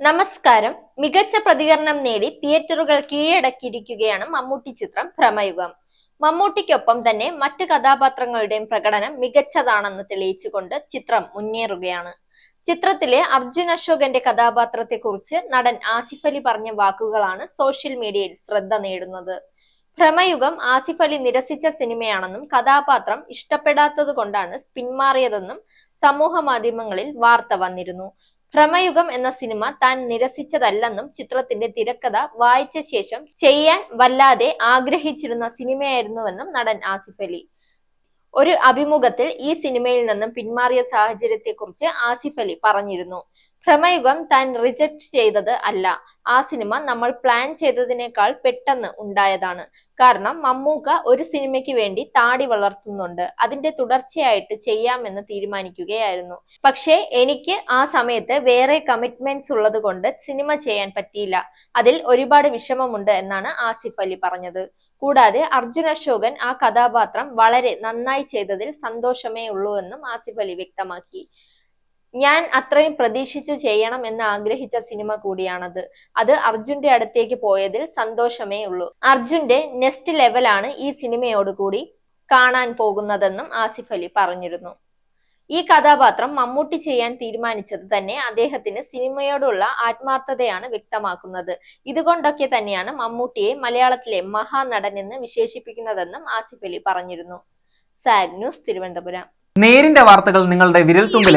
നമസ്കാരം. മികച്ച പ്രതികരണം നേടി തിയേറ്ററുകൾ കീഴടക്കിയിരിക്കുകയാണ് മമ്മൂട്ടി ചിത്രം ഭ്രമയുഗം. മമ്മൂട്ടിക്കൊപ്പം തന്നെ മറ്റ് കഥാപാത്രങ്ങളുടെയും പ്രകടനം മികച്ചതാണെന്ന് തെളിയിച്ചുകൊണ്ട് ചിത്രം മുന്നേറുകയാണ്. ചിത്രത്തിലെ അർജുൻ അശോകന്റെ കഥാപാത്രത്തെക്കുറിച്ച് നടൻ ആസിഫ് അലി പറഞ്ഞ വാക്കുകളാണ് സോഷ്യൽ മീഡിയയിൽ ശ്രദ്ധ നേടുന്നത്. ഭ്രമയുഗം ആസിഫ് അലി നിരസിച്ച സിനിമയാണെന്നും കഥാപാത്രം ഇഷ്ടപ്പെടാത്തത് കൊണ്ടാണ് പിന്മാറിയതെന്നും സമൂഹ മാധ്യമങ്ങളിൽ വാർത്ത വന്നിരുന്നു. ഭ്രമയുഗം എന്ന സിനിമ താൻ നിരസിച്ചതല്ലെന്നും ചിത്രത്തിന്റെ തിരക്കഥ വായിച്ച ശേഷം ചെയ്യാൻ വല്ലാതെ ആഗ്രഹിച്ചിരുന്ന സിനിമയായിരുന്നുവെന്നും നടൻ ആസിഫ് അലി. ഒരു അഭിമുഖത്തിൽ ഈ സിനിമയിൽ നിന്നും പിന്മാറിയ സാഹചര്യത്തെക്കുറിച്ച് ആസിഫ് അലി പറഞ്ഞിരുന്നു. ഭ്രമയുഗം താൻ റിജക്ട് ചെയ്തത് അല്ല. ആ സിനിമ നമ്മൾ പ്ലാൻ ചെയ്തതിനേക്കാൾ പെട്ടെന്ന് ഉണ്ടായതാണ്. കാരണം മമ്മൂക്ക ഒരു സിനിമയ്ക്ക് വേണ്ടി താടി വളർത്തുന്നുണ്ട്. അതിന്റെ തുടർച്ചയായിട്ട് ചെയ്യാമെന്ന് തീരുമാനിക്കുകയായിരുന്നു. പക്ഷേ എനിക്ക് ആ സമയത്ത് വേറെ കമ്മിറ്റ്മെന്റ്സ് ഉള്ളത് കൊണ്ട് സിനിമ ചെയ്യാൻ പറ്റിയില്ല. അതിൽ ഒരുപാട് വിഷമമുണ്ട് എന്നാണ് ആസിഫ് അലി പറഞ്ഞത്. കൂടാതെ അർജുൻ അശോകൻ ആ കഥാപാത്രം വളരെ നന്നായി ചെയ്തതിൽ സന്തോഷമേ ഉള്ളൂ എന്നും ആസിഫ് അലി വ്യക്തമാക്കി. ഞാൻ അത്രയും പ്രതീക്ഷിച്ച് ചെയ്യണം എന്ന് ആഗ്രഹിച്ച സിനിമ കൂടിയാണത്. അത് അർജുന്റെ അടുത്തേക്ക് പോയതിൽ സന്തോഷമേ ഉള്ളൂ. അർജുന്റെ നെക്സ്റ്റ് ലെവലാണ് ഈ സിനിമയോടുകൂടി കാണാൻ പോകുന്നതെന്നും ആസിഫ് അലി പറഞ്ഞിരുന്നു. ഈ കഥാപാത്രം മമ്മൂട്ടി ചെയ്യാൻ തീരുമാനിച്ചത് തന്നെ അദ്ദേഹത്തിന് സിനിമയോടുള്ള ആത്മാർത്ഥതയാണ് വ്യക്തമാക്കുന്നത്. ഇതുകൊണ്ടൊക്കെ തന്നെയാണ് മമ്മൂട്ടിയെ മലയാളത്തിലെ മഹാനടൻ എന്ന് വിശേഷിപ്പിക്കുന്നതെന്നും ആസിഫ് അലി പറഞ്ഞിരുന്നു. സാഗ് ന്യൂസ് തിരുവനന്തപുരം. നേരിന്റെ വാർത്തകൾ നിങ്ങളുടെ വിരൽത്തുമ്പിൽ